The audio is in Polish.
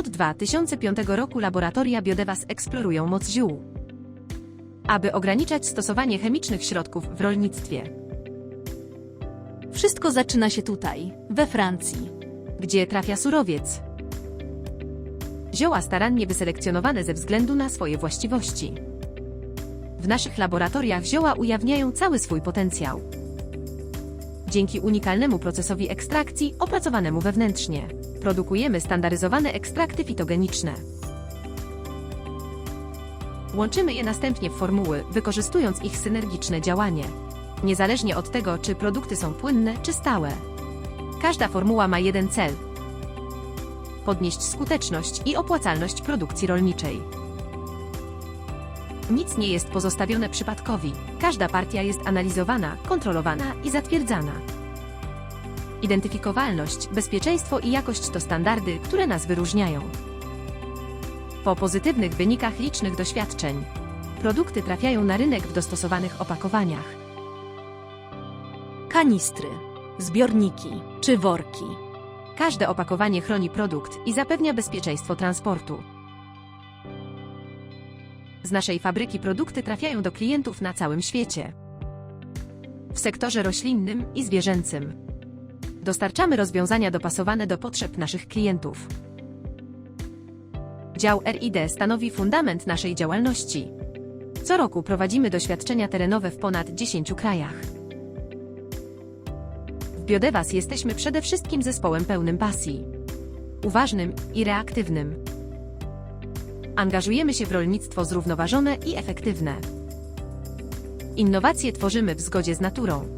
Od 2005 roku laboratoria Biodevas eksplorują moc ziół, aby ograniczać stosowanie chemicznych środków w rolnictwie, Wszystko zaczyna się tutaj, we Francji. gdzie trafia surowiec. Zioła starannie wyselekcjonowane ze względu na swoje właściwości. W naszych laboratoriach zioła ujawniają cały swój potencjał. Dzięki unikalnemu procesowi ekstrakcji opracowanemu wewnętrznie, produkujemy standaryzowane ekstrakty fitogeniczne. Łączymy je następnie w formuły, wykorzystując ich synergiczne działanie. Niezależnie od tego, czy produkty są płynne czy stałe. Każda formuła ma jeden cel: podnieść skuteczność i opłacalność produkcji rolniczej. Nic nie jest pozostawione przypadkowi. Każda partia jest analizowana, kontrolowana i zatwierdzana. Identyfikowalność, bezpieczeństwo i jakość to standardy, które nas wyróżniają. Po pozytywnych wynikach licznych doświadczeń, produkty trafiają na rynek w dostosowanych opakowaniach. Kanistry, zbiorniki czy worki. Każde opakowanie chroni produkt i zapewnia bezpieczeństwo transportu. Z naszej fabryki produkty trafiają do klientów na całym świecie. W sektorze roślinnym i zwierzęcym. Dostarczamy rozwiązania dopasowane do potrzeb naszych klientów. Dział RID stanowi fundament naszej działalności. Co roku prowadzimy doświadczenia terenowe w ponad 10 krajach. W Biodevas jesteśmy przede wszystkim zespołem pełnym pasji, uważnym i reaktywnym. Angażujemy się w rolnictwo zrównoważone i efektywne. Innowacje tworzymy w zgodzie z naturą,